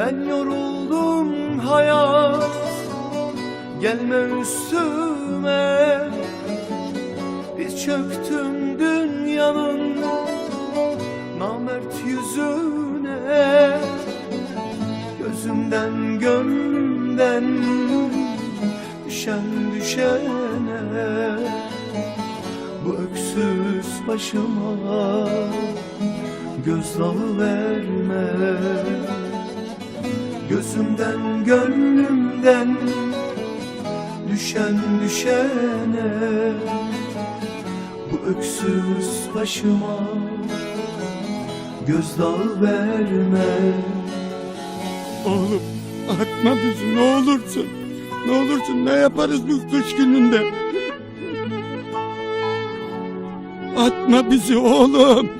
Ben yoruldum hayat. Gelme üstüme. Biz çöktüm dünyanın Namert yüzüne. Gözümden gönlümden Düşen düşene. Bu öksüz başıma Gözdağı verme Gözümden gönlümden Düşen düşene Bu öksüz başıma Gözdağı verme Oğlum atma bizi ne olursun. Ne olursun ne yaparız bu kış gününde. Atma bizi oğlum.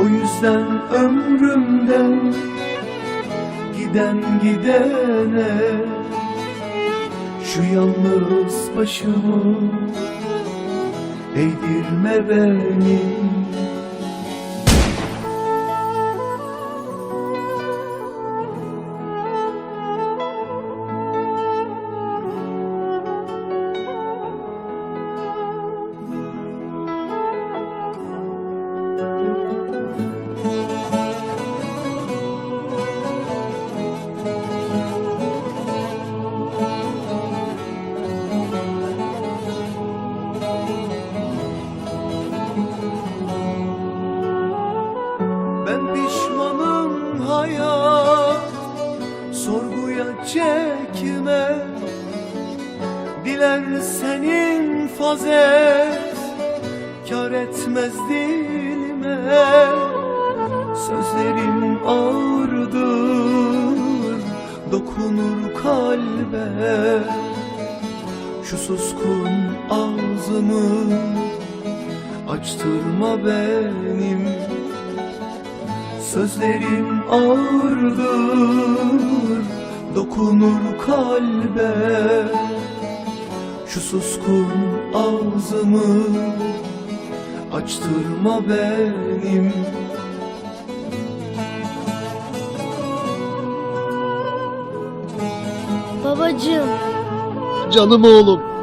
o yüzden ömrümden giden gidene Şu yalnız başımı eğdirme beni çekme. Diler senin fazet Kar etmez dilime. Sözlerin ağırdır Dokunur kalbe. Şu suskun ağzımı Açtırma benim. Sözlerim ağırdır Dokunur kalbe. Şu suskun ağzımı Açtırma benim. Babacığım, Canım oğlum.